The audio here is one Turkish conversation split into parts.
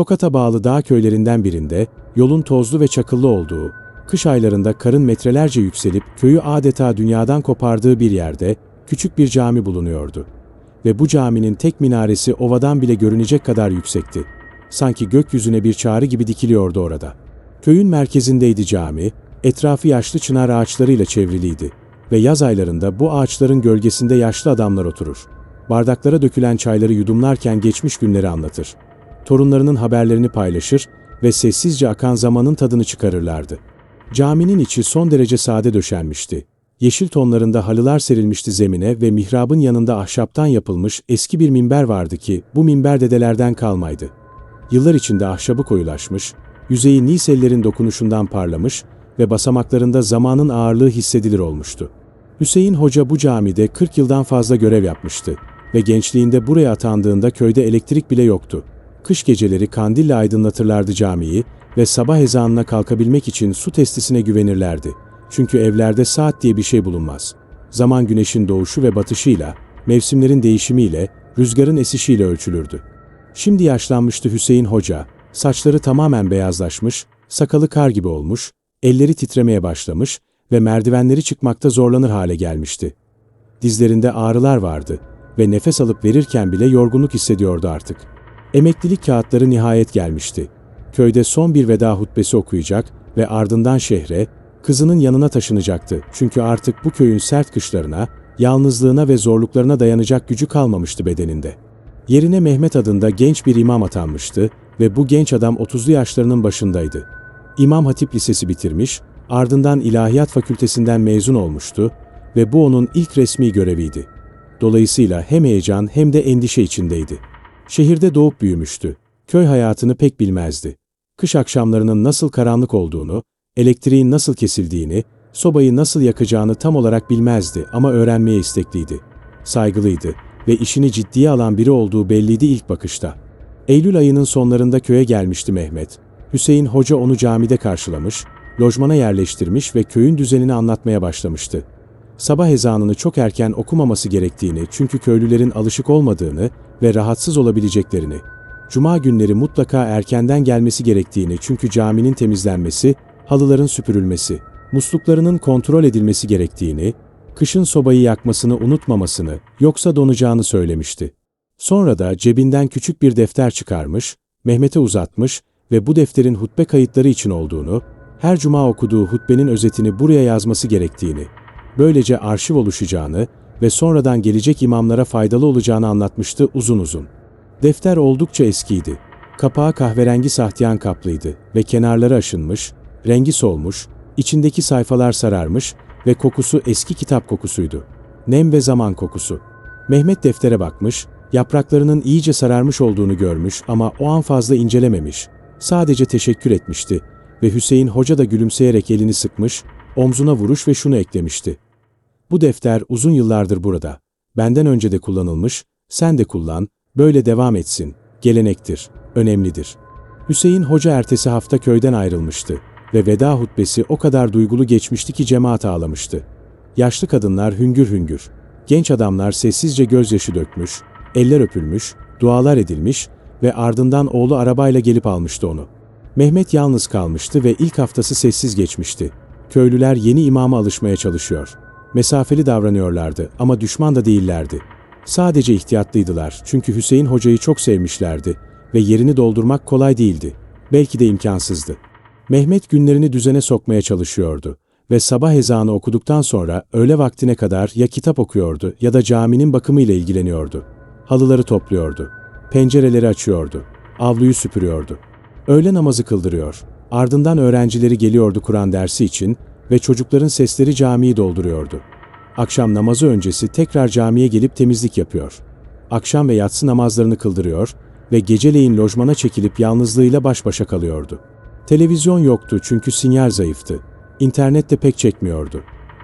Tokat'a bağlı dağ köylerinden birinde, yolun tozlu ve çakıllı olduğu, kış aylarında karın metrelerce yükselip köyü adeta dünyadan kopardığı bir yerde küçük bir cami bulunuyordu. Ve bu caminin tek minaresi ovadan bile görünecek kadar yüksekti. Sanki gökyüzüne bir çağrı gibi dikiliyordu orada. Köyün merkezindeydi cami, etrafı yaşlı çınar ağaçlarıyla çevriliydi ve yaz aylarında bu ağaçların gölgesinde yaşlı adamlar oturur. Bardaklara dökülen çayları yudumlarken geçmiş günleri anlatır. Torunlarının haberlerini paylaşır ve sessizce akan zamanın tadını çıkarırlardı. Caminin içi son derece sade döşenmişti. Yeşil tonlarında halılar serilmişti zemine ve mihrabın yanında ahşaptan yapılmış eski bir minber vardı ki bu minber dedelerden kalmaydı. Yıllar içinde ahşabı koyulaşmış, yüzeyi Nisellerin dokunuşundan parlamış ve basamaklarında zamanın ağırlığı hissedilir olmuştu. Hüseyin Hoca bu camide 40 yıldan fazla görev yapmıştı ve gençliğinde buraya atandığında köyde elektrik bile yoktu. Kış geceleri kandille aydınlatırlardı camiyi ve sabah ezanına kalkabilmek için su testisine güvenirlerdi. Çünkü evlerde saat diye bir şey bulunmaz. Zaman güneşin doğuşu ve batışıyla, mevsimlerin değişimiyle, rüzgarın esişiyle ölçülürdü. Şimdi yaşlanmıştı Hüseyin Hoca, saçları tamamen beyazlaşmış, sakalı kar gibi olmuş, elleri titremeye başlamış ve merdivenleri çıkmakta zorlanır hale gelmişti. Dizlerinde ağrılar vardı ve nefes alıp verirken bile yorgunluk hissediyordu artık. Emeklilik kağıtları nihayet gelmişti. Köyde son bir veda hutbesi okuyacak ve ardından şehre, kızının yanına taşınacaktı. Çünkü artık bu köyün sert kışlarına, yalnızlığına ve zorluklarına dayanacak gücü kalmamıştı bedeninde. Yerine Mehmet adında genç bir imam atanmıştı ve bu genç adam 30'lu yaşlarının başındaydı. İmam Hatip Lisesi bitirmiş, ardından İlahiyat Fakültesinden mezun olmuştu ve bu onun ilk resmi göreviydi. Dolayısıyla hem heyecan hem de endişe içindeydi. Şehirde doğup büyümüştü. Köy hayatını pek bilmezdi. Kış akşamlarının nasıl karanlık olduğunu, elektriğin nasıl kesildiğini, sobayı nasıl yakacağını tam olarak bilmezdi ama öğrenmeye istekliydi. Saygılıydı ve işini ciddiye alan biri olduğu belliydi ilk bakışta. Eylül ayının sonlarında köye gelmişti Mehmet. Hüseyin Hoca onu camide karşılamış, lojmana yerleştirmiş ve köyün düzenini anlatmaya başlamıştı. Sabah ezanını çok erken okumaması gerektiğini çünkü köylülerin alışık olmadığını ve rahatsız olabileceklerini, cuma günleri mutlaka erkenden gelmesi gerektiğini çünkü caminin temizlenmesi, halıların süpürülmesi, musluklarının kontrol edilmesi gerektiğini, kışın sobayı yakmasını unutmamasını, yoksa donacağını söylemişti. Sonra da cebinden küçük bir defter çıkarmış, Mehmet'e uzatmış ve bu defterin hutbe kayıtları için olduğunu, her cuma okuduğu hutbenin özetini buraya yazması gerektiğini, böylece arşiv oluşacağını ve sonradan gelecek imamlara faydalı olacağını anlatmıştı uzun uzun. Defter oldukça eskiydi. Kapağı kahverengi sahtiyan kaplıydı ve kenarları aşınmış, rengi solmuş, içindeki sayfalar sararmış ve kokusu eski kitap kokusuydu. Nem ve zaman kokusu. Mehmet deftere bakmış, yapraklarının iyice sararmış olduğunu görmüş ama o an fazla incelememiş. Sadece teşekkür etmişti ve Hüseyin Hoca da gülümseyerek elini sıkmış, omzuna vuruş ve şunu eklemişti. Bu defter uzun yıllardır burada. Benden önce de kullanılmış, sen de kullan, böyle devam etsin. Gelenektir, önemlidir. Hüseyin Hoca ertesi hafta köyden ayrılmıştı ve veda hutbesi o kadar duygulu geçmişti ki cemaat ağlamıştı. Yaşlı kadınlar hüngür hüngür, genç adamlar sessizce gözyaşı dökmüş, eller öpülmüş, dualar edilmiş ve ardından oğlu arabayla gelip almıştı onu. Mehmet yalnız kalmıştı ve ilk haftası sessiz geçmişti. Köylüler yeni imama alışmaya çalışıyor. Mesafeli davranıyorlardı ama düşman da değillerdi. Sadece ihtiyatlıydılar çünkü Hüseyin hocayı çok sevmişlerdi ve yerini doldurmak kolay değildi. Belki de imkansızdı. Mehmet günlerini düzene sokmaya çalışıyordu ve sabah ezanı okuduktan sonra öğle vaktine kadar ya kitap okuyordu ya da caminin bakımıyla ilgileniyordu. Halıları topluyordu. Pencereleri açıyordu. Avluyu süpürüyordu. Öğle namazı kıldırıyor. Ardından öğrencileri geliyordu Kur'an dersi için ve çocukların sesleri camiyi dolduruyordu. Akşam namazı öncesi tekrar camiye gelip temizlik yapıyor. Akşam ve yatsı namazlarını kıldırıyor ve geceleyin lojmana çekilip yalnızlığıyla baş başa kalıyordu. Televizyon yoktu çünkü sinyal zayıftı. İnternet de pek çekmiyordu.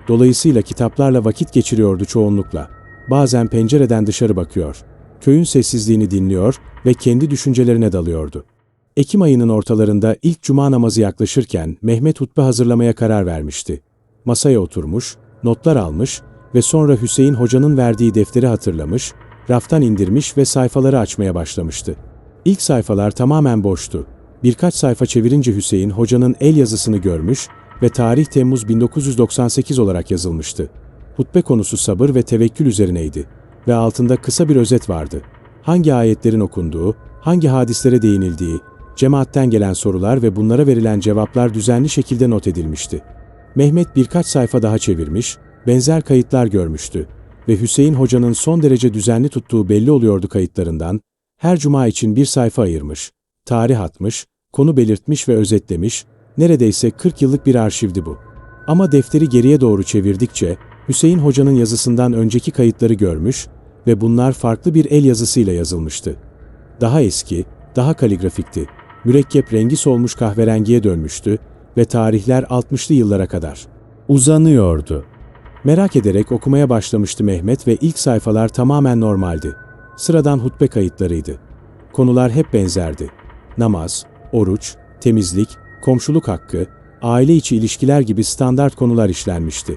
Dolayısıyla kitaplarla vakit geçiriyordu çoğunlukla. Bazen pencereden dışarı bakıyor. Köyün sessizliğini dinliyor ve kendi düşüncelerine dalıyordu. Ekim ayının ortalarında ilk cuma namazı yaklaşırken Mehmet hutbe hazırlamaya karar vermişti. Masaya oturmuş, notlar almış ve sonra Hüseyin hocanın verdiği defteri hatırlamış, raftan indirmiş ve sayfaları açmaya başlamıştı. İlk sayfalar tamamen boştu. Birkaç sayfa çevirince Hüseyin hocanın el yazısını görmüş ve tarih Temmuz 1998 olarak yazılmıştı. Hutbe konusu sabır ve tevekkül üzerineydi ve altında kısa bir özet vardı. Hangi ayetlerin okunduğu, hangi hadislere değinildiği, cemaatten gelen sorular ve bunlara verilen cevaplar düzenli şekilde not edilmişti. Mehmet birkaç sayfa daha çevirmiş, benzer kayıtlar görmüştü ve Hüseyin Hoca'nın son derece düzenli tuttuğu belli oluyordu kayıtlarından, her cuma için bir sayfa ayırmış, tarih atmış, konu belirtmiş ve özetlemiş, neredeyse 40 yıllık bir arşivdi bu. Ama defteri geriye doğru çevirdikçe, Hüseyin Hoca'nın yazısından önceki kayıtları görmüş ve bunlar farklı bir el yazısıyla yazılmıştı. Daha eski, daha kaligrafikti, mürekkep rengi solmuş kahverengiye dönmüştü ve tarihler 60'lı yıllara kadar. Uzanıyordu. Merak ederek okumaya başlamıştı Mehmet ve ilk sayfalar tamamen normaldi. Sıradan hutbe kayıtlarıydı. Konular hep benzerdi. Namaz, oruç, temizlik, komşuluk hakkı, aile içi ilişkiler gibi standart konular işlenmişti.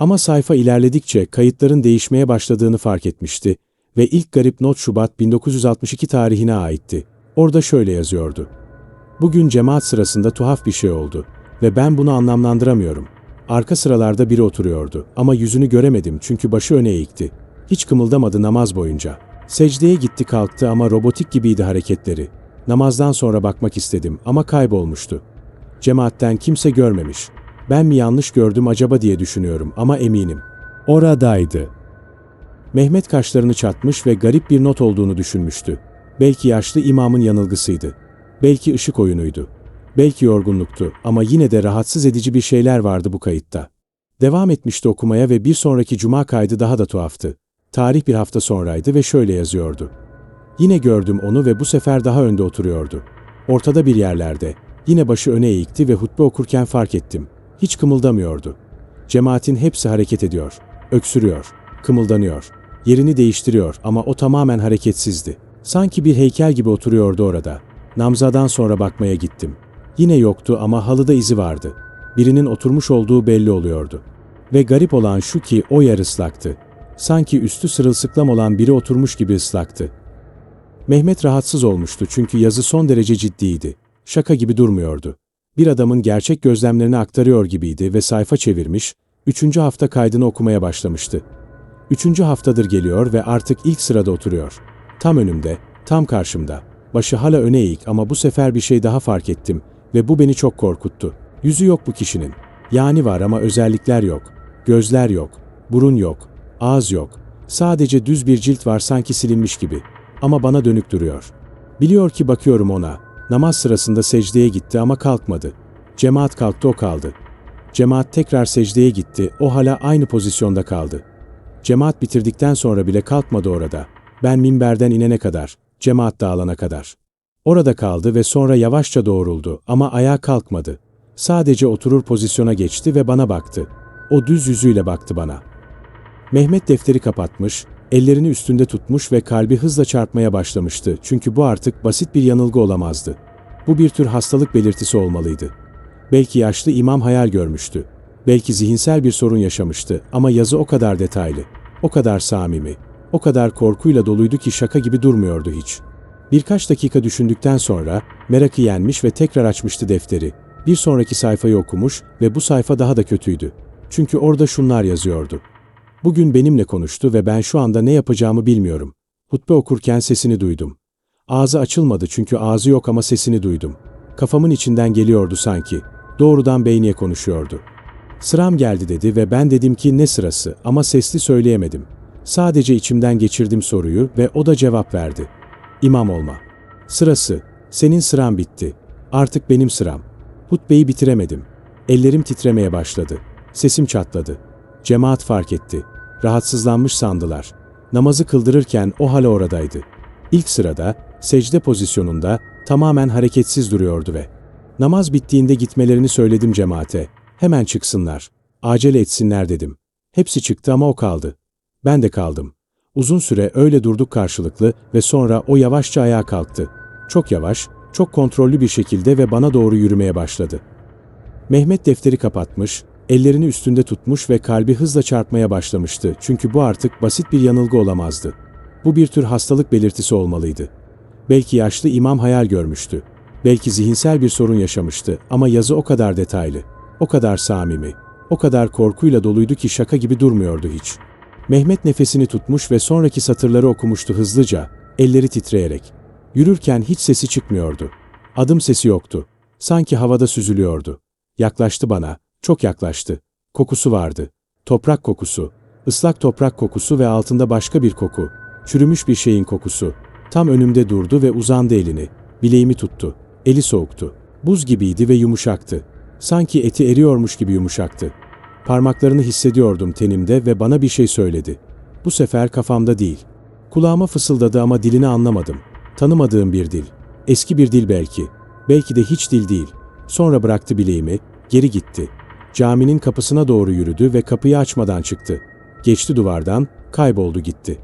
Ama sayfa ilerledikçe kayıtların değişmeye başladığını fark etmişti ve ilk garip not Şubat 1962 tarihine aitti. Orada şöyle yazıyordu. Bugün cemaat sırasında tuhaf bir şey oldu ve ben bunu anlamlandıramıyorum. Arka sıralarda biri oturuyordu ama yüzünü göremedim çünkü başı öne eğikti. Hiç kımıldamadı namaz boyunca. Secdeye gitti kalktı ama robotik gibiydi hareketleri. Namazdan sonra bakmak istedim ama kaybolmuştu. Cemaatten kimse görmemiş. Ben mi yanlış gördüm acaba diye düşünüyorum ama eminim. Oradaydı. Mehmet kaşlarını çatmış ve garip bir not olduğunu düşünmüştü. Belki yaşlı imamın yanılgısıydı. Belki ışık oyunuydu. Belki yorgunluktu ama yine de rahatsız edici bir şeyler vardı bu kayıtta. Devam etmişti okumaya ve bir sonraki cuma kaydı daha da tuhaftı. Tarih bir hafta sonraydı ve şöyle yazıyordu. Yine gördüm onu ve bu sefer daha önde oturuyordu. Ortada bir yerlerde. Yine başı öne eğikti ve hutbe okurken fark ettim. Hiç kımıldamıyordu. Cemaatin hepsi hareket ediyor. Öksürüyor. Kımıldanıyor. Yerini değiştiriyor ama o tamamen hareketsizdi. Sanki bir heykel gibi oturuyordu orada. Namzadan sonra bakmaya gittim. Yine yoktu ama halıda izi vardı. Birinin oturmuş olduğu belli oluyordu. Ve garip olan şu ki o yer ıslaktı. Sanki üstü sırılsıklam olan biri oturmuş gibi ıslaktı. Mehmet rahatsız olmuştu çünkü yazı son derece ciddiydi. Şaka gibi durmuyordu. Bir adamın gerçek gözlemlerini aktarıyor gibiydi ve sayfa çevirmiş, üçüncü hafta kaydını okumaya başlamıştı. Üçüncü haftadır geliyor ve artık ilk sırada oturuyor. Tam önümde, tam karşımda. Başı hala öne eğik ama bu sefer bir şey daha fark ettim ve bu beni çok korkuttu. Yüzü yok bu kişinin. Yani var ama özellikler yok. Gözler yok. Burun yok. Ağız yok. Sadece düz bir cilt var sanki silinmiş gibi. Ama bana dönük duruyor. Biliyor ki bakıyorum ona. Namaz sırasında secdeye gitti ama kalkmadı. Cemaat kalktı o kaldı. Cemaat tekrar secdeye gitti, o hala aynı pozisyonda kaldı. Cemaat bitirdikten sonra bile kalkmadı orada. Ben minberden inene kadar, cemaat dağılana kadar. Orada kaldı ve sonra yavaşça doğruldu ama ayağa kalkmadı. Sadece oturur pozisyona geçti ve bana baktı. O düz yüzüyle baktı bana. Mehmet defteri kapatmış, ellerini üstünde tutmuş ve kalbi hızla çarpmaya başlamıştı çünkü bu artık basit bir yanılgı olamazdı. Bu bir tür hastalık belirtisi olmalıydı. Belki yaşlı imam hayal görmüştü. Belki zihinsel bir sorun yaşamıştı ama yazı o kadar detaylı, o kadar samimi, o kadar korkuyla doluydu ki şaka gibi durmuyordu hiç. Birkaç dakika düşündükten sonra merakı yenmiş ve tekrar açmıştı defteri. Bir sonraki sayfayı okumuş ve bu sayfa daha da kötüydü. Çünkü orada şunlar yazıyordu. Bugün benimle konuştu ve ben şu anda ne yapacağımı bilmiyorum. Hutbe okurken sesini duydum. Ağzı açılmadı çünkü ağzı yok ama sesini duydum. Kafamın içinden geliyordu sanki. Doğrudan beyniye konuşuyordu. Sıram geldi dedi ve ben dedim ki ne sırası ama sesli söyleyemedim. Sadece içimden geçirdim soruyu ve o da cevap verdi. İmam olma. Sırası. Senin sıran bitti. Artık benim sıram. Hutbeyi bitiremedim. Ellerim titremeye başladı. Sesim çatladı. Cemaat fark etti. Rahatsızlanmış sandılar. Namazı kıldırırken o hala oradaydı. İlk sırada, secde pozisyonunda tamamen hareketsiz duruyordu ve namaz bittiğinde gitmelerini söyledim cemaate. Hemen çıksınlar. Acele etsinler dedim. Hepsi çıktı ama o kaldı. Ben de kaldım. Uzun süre öyle durduk karşılıklı ve sonra o yavaşça ayağa kalktı. Çok yavaş, çok kontrollü bir şekilde ve bana doğru yürümeye başladı. Mehmet defteri kapatmış, ellerini üstünde tutmuş ve kalbi hızla çarpmaya başlamıştı çünkü bu artık basit bir yanılgı olamazdı. Bu bir tür hastalık belirtisi olmalıydı. Belki yaşlı imam hayal görmüştü. Belki zihinsel bir sorun yaşamıştı ama yazı o kadar detaylı, o kadar samimi, o kadar korkuyla doluydu ki şaka gibi durmuyordu hiç. Mehmet nefesini tutmuş ve sonraki satırları okumuştu hızlıca, elleri titreyerek. Yürürken hiç sesi çıkmıyordu. Adım sesi yoktu. Sanki havada süzülüyordu. Yaklaştı bana, çok yaklaştı. Kokusu vardı. Toprak kokusu, ıslak toprak kokusu ve altında başka bir koku. Çürümüş bir şeyin kokusu. Tam önümde durdu ve uzandı elini. Bileğimi tuttu. Eli soğuktu. Buz gibiydi ve yumuşaktı. Sanki eti eriyormuş gibi yumuşaktı. Parmaklarını hissediyordum tenimde ve bana bir şey söyledi. Bu sefer kafamda değil. Kulağıma fısıldadı ama dilini anlamadım. Tanımadığım bir dil. Eski bir dil belki. Belki de hiç dil değil. Sonra bıraktı bileğimi, geri gitti. Caminin kapısına doğru yürüdü ve kapıyı açmadan çıktı. Geçti duvardan, kayboldu gitti.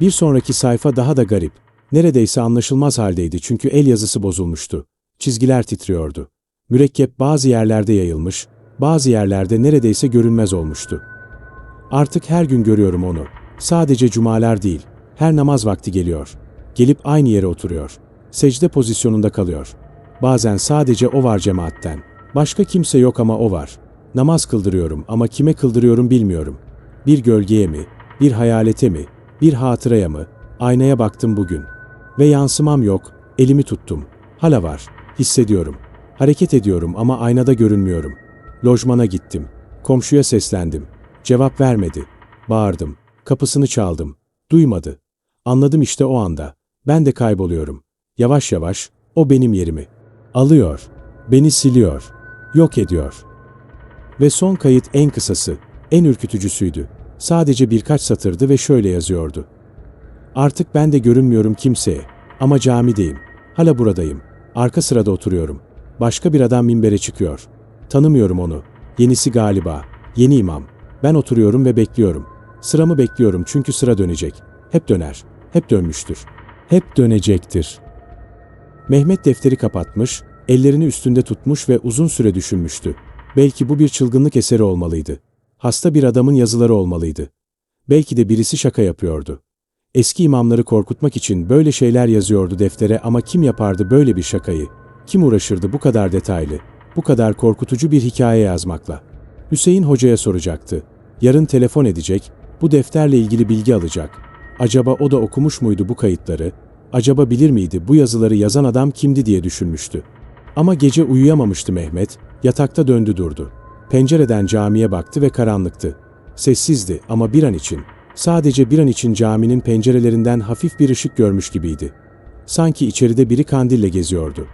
Bir sonraki sayfa daha da garip. Neredeyse anlaşılmaz haldeydi çünkü el yazısı bozulmuştu. Çizgiler titriyordu. Mürekkep bazı yerlerde yayılmış, bazı yerlerde neredeyse görünmez olmuştu. Artık her gün görüyorum onu. Sadece cumalar değil, her namaz vakti geliyor. Gelip aynı yere oturuyor. Secde pozisyonunda kalıyor. Bazen sadece o var cemaatten. Başka kimse yok ama o var. Namaz kıldırıyorum ama kime kıldırıyorum bilmiyorum. Bir gölgeye mi, bir hayalete mi, bir hatıraya mı? Aynaya baktım bugün. Ve yansımam yok, elimi tuttum. Hala var, hissediyorum. Hareket ediyorum ama aynada görünmüyorum. Lojmana gittim. Komşuya seslendim. Cevap vermedi. Bağırdım. Kapısını çaldım. Duymadı. Anladım işte o anda. Ben de kayboluyorum. Yavaş yavaş o benim yerimi. Alıyor. Beni siliyor. Yok ediyor. Ve son kayıt en kısası, en ürkütücüsüydü. Sadece birkaç satırdı ve şöyle yazıyordu. Artık ben de görünmüyorum kimseye. Ama camideyim. Hala buradayım. Arka sırada oturuyorum. Başka bir adam minbere çıkıyor. Tanımıyorum onu. Yenisi galiba. Yeni imam. Ben oturuyorum ve bekliyorum. Sıramı bekliyorum çünkü sıra dönecek. Hep döner. Hep dönmüştür. Hep dönecektir. Mehmet defteri kapatmış, ellerini üstünde tutmuş ve uzun süre düşünmüştü. Belki bu bir çılgınlık eseri olmalıydı. Hasta bir adamın yazıları olmalıydı. Belki de birisi şaka yapıyordu. Eski imamları korkutmak için böyle şeyler yazıyordu deftere ama kim yapardı böyle bir şakayı? Kim uğraşırdı bu kadar detaylı, bu kadar korkutucu bir hikaye yazmakla? Hüseyin hocaya soracaktı. Yarın telefon edecek, bu defterle ilgili bilgi alacak. Acaba o da okumuş muydu bu kayıtları? Acaba bilir miydi bu yazıları yazan adam kimdi diye düşünmüştü. Ama gece uyuyamamıştı Mehmet, yatakta döndü durdu. Pencereden camiye baktı ve karanlıktı. Sessizdi ama bir an için, sadece bir an için caminin pencerelerinden hafif bir ışık görmüş gibiydi. Sanki içeride biri kandille geziyordu.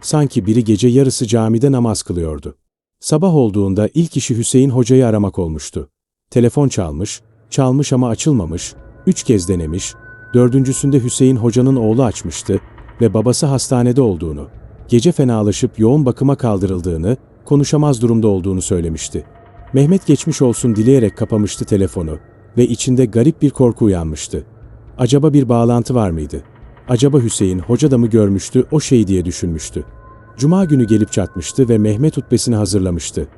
Sanki biri gece yarısı camide namaz kılıyordu. Sabah olduğunda ilk işi Hüseyin hocayı aramak olmuştu. Telefon çalmış, çalmış ama açılmamış, üç kez denemiş, dördüncüsünde Hüseyin hocanın oğlu açmıştı ve babası hastanede olduğunu, gece fenalaşıp yoğun bakıma kaldırıldığını, konuşamaz durumda olduğunu söylemişti. Mehmet geçmiş olsun dileyerek kapamıştı telefonu ve içinde garip bir korku uyanmıştı. Acaba bir bağlantı var mıydı? Acaba Hüseyin hoca da mı görmüştü o şeyi diye düşünmüştü. Cuma günü gelip çatmıştı ve Mehmet hutbesini hazırlamıştı.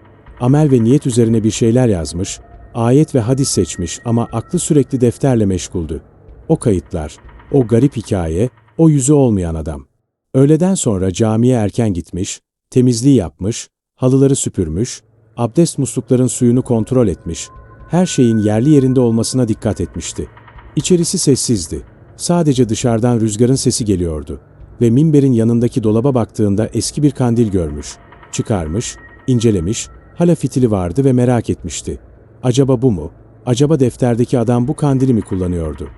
Amel ve niyet üzerine bir şeyler yazmış, ayet ve hadis seçmiş ama aklı sürekli defterle meşguldü. O kayıtlar, o garip hikaye, o yüzü olmayan adam. Öğleden sonra camiye erken gitmiş, temizliği yapmış, halıları süpürmüş, abdest muslukların suyunu kontrol etmiş, her şeyin yerli yerinde olmasına dikkat etmişti. İçerisi sessizdi. Sadece dışarıdan rüzgarın sesi geliyordu ve minberin yanındaki dolaba baktığında eski bir kandil görmüş. Çıkarmış, incelemiş, hala fitili vardı ve merak etmişti. Acaba bu mu? Acaba defterdeki adam bu kandili mi kullanıyordu?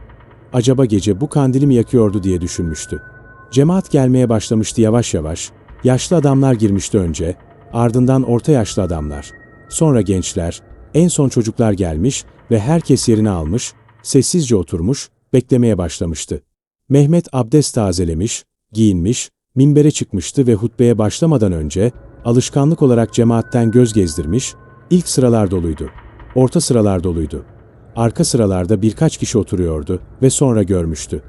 Acaba gece bu kandili mi yakıyordu diye düşünmüştü. Cemaat gelmeye başlamıştı yavaş yavaş. Yaşlı adamlar girmişti önce, ardından orta yaşlı adamlar. Sonra gençler, en son çocuklar gelmiş ve herkes yerini almış, sessizce oturmuş, beklemeye başlamıştı. Mehmet abdest tazelemiş, giyinmiş, minbere çıkmıştı ve hutbeye başlamadan önce alışkanlık olarak cemaatten göz gezdirmiş, ilk sıralar doluydu. Orta sıralar doluydu. Arka sıralarda birkaç kişi oturuyordu ve sonra görmüştü.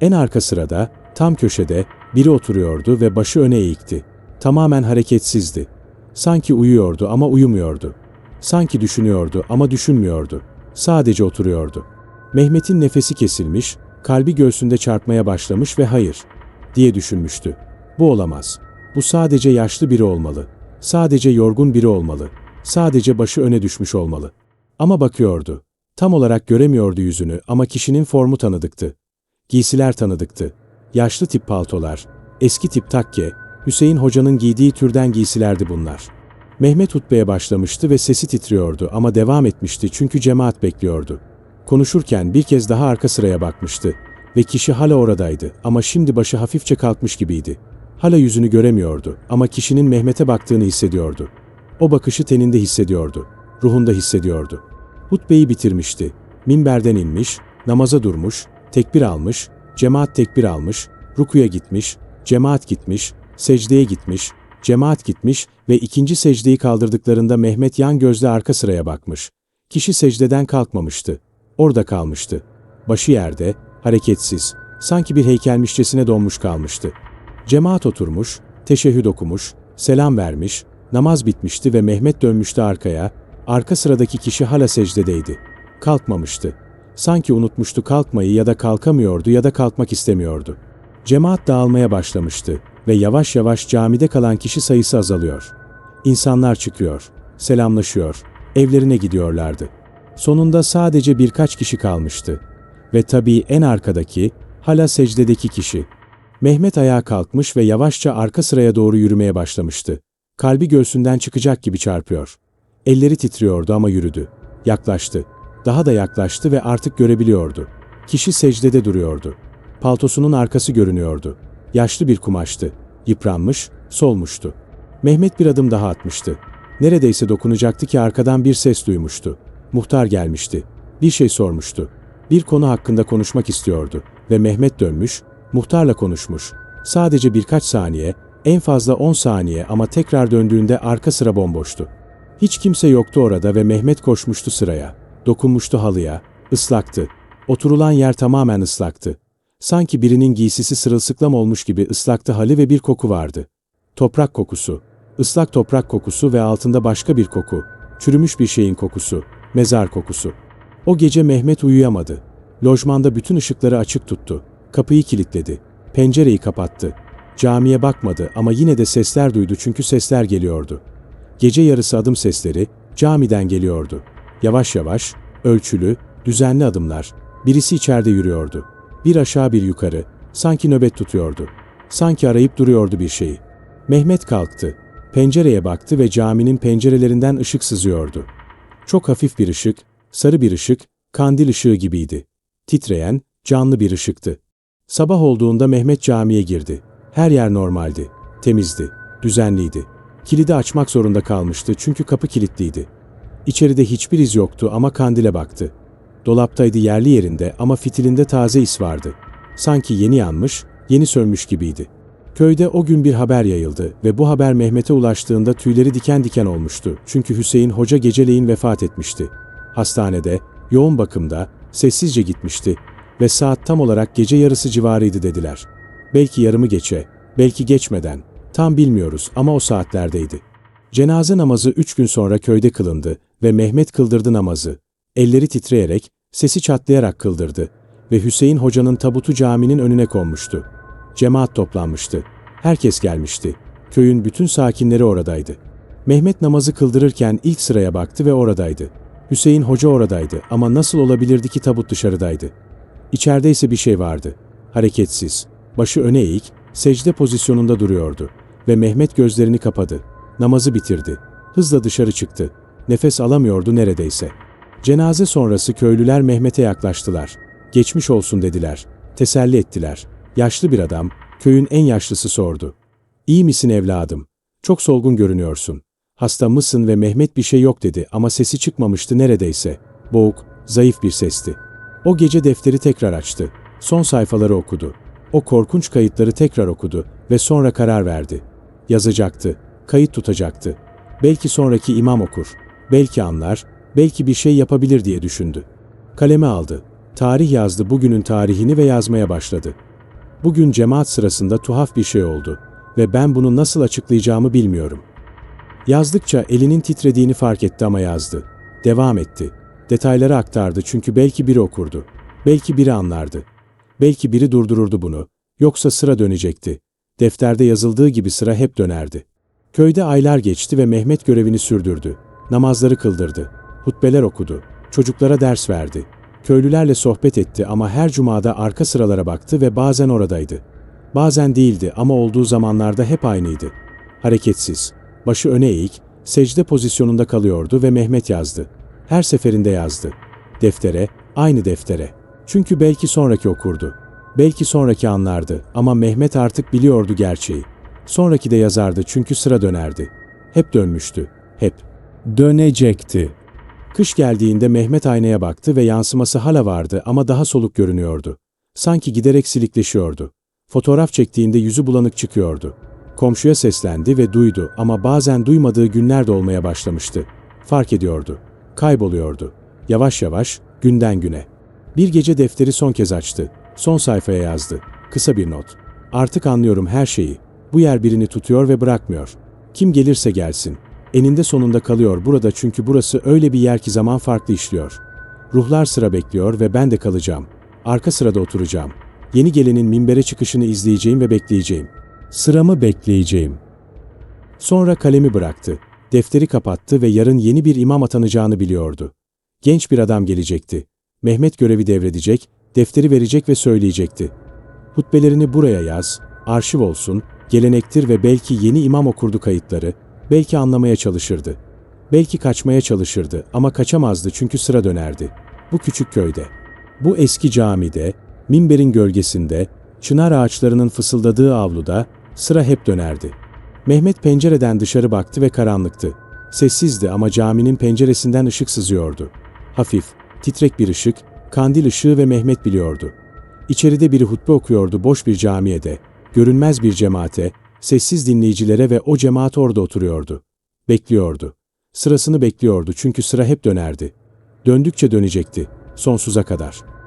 En arka sırada, tam köşede, biri oturuyordu ve başı öne eğikti. Tamamen hareketsizdi. Sanki uyuyordu ama uyumuyordu. Sanki düşünüyordu ama düşünmüyordu. Sadece oturuyordu. Mehmet'in nefesi kesilmiş, kalbi göğsünde çarpmaya başlamış ve hayır, diye düşünmüştü. Bu olamaz. Bu sadece yaşlı biri olmalı. Sadece yorgun biri olmalı. Sadece başı öne düşmüş olmalı. Ama bakıyordu. Tam olarak göremiyordu yüzünü ama kişinin formu tanıdıktı. Giysiler tanıdıktı. Yaşlı tip paltolar, eski tip takke, Hüseyin Hoca'nın giydiği türden giysilerdi bunlar. Mehmet hutbeye başlamıştı ve sesi titriyordu ama devam etmişti çünkü cemaat bekliyordu. Konuşurken bir kez daha arka sıraya bakmıştı ve kişi hala oradaydı ama şimdi başı hafifçe kalkmış gibiydi. Hala yüzünü göremiyordu ama kişinin Mehmet'e baktığını hissediyordu. O bakışı teninde hissediyordu, ruhunda hissediyordu. Hutbeyi bitirmişti. Minberden inmiş, namaza durmuş, tekbir almış, cemaat tekbir almış, rukuya gitmiş, cemaat gitmiş, secdeye gitmiş, cemaat gitmiş ve ikinci secdeyi kaldırdıklarında Mehmet yan gözle arka sıraya bakmış. Kişi secdeden kalkmamıştı. Orada kalmıştı. Başı yerde, hareketsiz, sanki bir heykelmişçesine donmuş kalmıştı. Cemaat oturmuş, teşehhüd okumuş, selam vermiş, namaz bitmişti ve Mehmet dönmüştü arkaya, arka sıradaki kişi hala secdedeydi. Kalkmamıştı. Sanki unutmuştu kalkmayı ya da kalkamıyordu ya da kalkmak istemiyordu. Cemaat dağılmaya başlamıştı ve yavaş yavaş camide kalan kişi sayısı azalıyor. İnsanlar çıkıyor, selamlaşıyor, evlerine gidiyorlardı. Sonunda sadece birkaç kişi kalmıştı. Ve tabii en arkadaki, hala secdedeki kişi. Mehmet ayağa kalkmış ve yavaşça arka sıraya doğru yürümeye başlamıştı. Kalbi göğsünden çıkacak gibi çarpıyor. Elleri titriyordu ama yürüdü. Yaklaştı. Daha da yaklaştı ve artık görebiliyordu. Kişi secdede duruyordu. Paltosunun arkası görünüyordu. Yaşlı bir kumaştı. Yıpranmış, solmuştu. Mehmet bir adım daha atmıştı. Neredeyse dokunacaktı ki arkadan bir ses duymuştu. Muhtar gelmişti. Bir şey sormuştu. Bir konu hakkında konuşmak istiyordu ve Mehmet dönmüş, muhtarla konuşmuş. Sadece birkaç saniye, en fazla 10 saniye ama tekrar döndüğünde arka sıra bomboştu. Hiç kimse yoktu orada ve Mehmet koşmuştu sıraya. Dokunmuştu halıya, ıslaktı. Oturulan yer tamamen ıslaktı. Sanki birinin giysisi sırılsıklam olmuş gibi ıslaktı halı ve bir koku vardı. Toprak kokusu, ıslak toprak kokusu ve altında başka bir koku, çürümüş bir şeyin kokusu, mezar kokusu. O gece Mehmet uyuyamadı. Lojmanda bütün ışıkları açık tuttu. Kapıyı kilitledi. Pencereyi kapattı. Camiye bakmadı ama yine de sesler duydu çünkü sesler geliyordu. Gece yarısı adım sesleri camiden geliyordu. Yavaş yavaş, ölçülü, düzenli adımlar. Birisi içeride yürüyordu. Bir aşağı bir yukarı, sanki nöbet tutuyordu. Sanki arayıp duruyordu bir şeyi. Mehmet kalktı. Pencereye baktı ve caminin pencerelerinden ışık sızıyordu. Çok hafif bir ışık, sarı bir ışık, kandil ışığı gibiydi. Titreyen, canlı bir ışıktı. Sabah olduğunda Mehmet camiye girdi. Her yer normaldi, temizdi, düzenliydi. Kilidi açmak zorunda kalmıştı çünkü kapı kilitliydi. İçeride hiçbir iz yoktu ama kandile baktı. Dolaptaydı yerli yerinde ama fitilinde taze is vardı. Sanki yeni yanmış, yeni sönmüş gibiydi. Köyde o gün bir haber yayıldı ve bu haber Mehmet'e ulaştığında tüyleri diken diken olmuştu. Çünkü Hüseyin Hoca geceleyin vefat etmişti. Hastanede, yoğun bakımda, sessizce gitmişti ve saat tam olarak gece yarısı civarıydı dediler. Belki yarımı geçe, belki geçmeden, tam bilmiyoruz ama o saatlerdeydi. Cenaze namazı üç gün sonra köyde kılındı ve Mehmet kıldırdı namazı. Elleri titreyerek, sesi çatlayarak kıldırdı ve Hüseyin Hoca'nın tabutu caminin önüne konmuştu. Cemaat toplanmıştı. Herkes gelmişti. Köyün bütün sakinleri oradaydı. Mehmet namazı kıldırırken ilk sıraya baktı ve oradaydı. Hüseyin Hoca oradaydı ama nasıl olabilirdi ki tabut dışarıdaydı? İçeride ise bir şey vardı. Hareketsiz, başı öne eğik, secde pozisyonunda duruyordu ve Mehmet gözlerini kapadı. Namazı bitirdi. Hızla dışarı çıktı. Nefes alamıyordu neredeyse. Cenaze sonrası köylüler Mehmet'e yaklaştılar. Geçmiş olsun dediler. Teselli ettiler. Yaşlı bir adam, köyün en yaşlısı sordu. İyi misin evladım? Çok solgun görünüyorsun. Hasta mısın ve Mehmet bir şey yok dedi ama sesi çıkmamıştı neredeyse. Boğuk, zayıf bir sesti. O gece defteri tekrar açtı. Son sayfaları okudu. O korkunç kayıtları tekrar okudu ve sonra karar verdi. Yazacaktı, kayıt tutacaktı. Belki sonraki imam okur, belki anlar, belki bir şey yapabilir diye düşündü. Kaleme aldı. Tarih yazdı bugünün tarihini ve yazmaya başladı. Bugün cemaat sırasında tuhaf bir şey oldu ve ben bunu nasıl açıklayacağımı bilmiyorum. Yazdıkça elinin titrediğini fark etti ama yazdı. Devam etti. Detayları aktardı çünkü belki biri okurdu. Belki biri anlardı. Belki biri durdururdu bunu. Yoksa sıra dönecekti. Defterde yazıldığı gibi sıra hep dönerdi. Köyde aylar geçti ve Mehmet görevini sürdürdü. Namazları kıldırdı. Hutbeler okudu. Çocuklara ders verdi. Köylülerle sohbet etti ama her cumada arka sıralara baktı ve bazen oradaydı. Bazen değildi ama olduğu zamanlarda hep aynıydı. Hareketsiz, başı öne eğik, secde pozisyonunda kalıyordu ve Mehmet yazdı. Her seferinde yazdı. Deftere, aynı deftere. Çünkü belki sonraki okurdu. Belki sonraki anlardı ama Mehmet artık biliyordu gerçeği. Sonraki de yazardı çünkü sıra dönerdi. Hep dönmüştü. Hep. Dönecekti. Kış geldiğinde Mehmet aynaya baktı ve yansıması hala vardı ama daha soluk görünüyordu. Sanki giderek silikleşiyordu. Fotoğraf çektiğinde yüzü bulanık çıkıyordu. Komşuya seslendi ve duydu ama bazen duymadığı günler de olmaya başlamıştı. Fark ediyordu. Kayboluyordu. Yavaş yavaş, günden güne. Bir gece defteri son kez açtı. Son sayfaya yazdı. Kısa bir not. Artık anlıyorum her şeyi. Bu yer birini tutuyor ve bırakmıyor. Kim gelirse gelsin. Eninde sonunda kalıyor burada çünkü burası öyle bir yer ki zaman farklı işliyor. Ruhlar sıra bekliyor ve ben de kalacağım. Arka sırada oturacağım. Yeni gelenin minbere çıkışını izleyeceğim ve bekleyeceğim. Sıramı bekleyeceğim. Sonra kalemi bıraktı. Defteri kapattı ve yarın yeni bir imam atanacağını biliyordu. Genç bir adam gelecekti. Mehmet görevi devredecek, defteri verecek ve söyleyecekti. Hutbelerini buraya yaz, arşiv olsun, gelenektir ve belki yeni imam okurdu kayıtları, belki anlamaya çalışırdı. Belki kaçmaya çalışırdı ama kaçamazdı çünkü sıra dönerdi. Bu küçük köyde. Bu eski camide, minberin gölgesinde, çınar ağaçlarının fısıldadığı avluda sıra hep dönerdi. Mehmet pencereden dışarı baktı ve karanlıktı. Sessizdi ama caminin penceresinden ışık sızıyordu. Hafif, titrek bir ışık, kandil ışığı ve Mehmet biliyordu. İçeride biri hutbe okuyordu boş bir camiyede, görünmez bir cemaate, sessiz dinleyicilere ve o cemaat orada oturuyordu. Bekliyordu. Sırasını bekliyordu çünkü sıra hep dönerdi. Döndükçe dönecekti, sonsuza kadar.''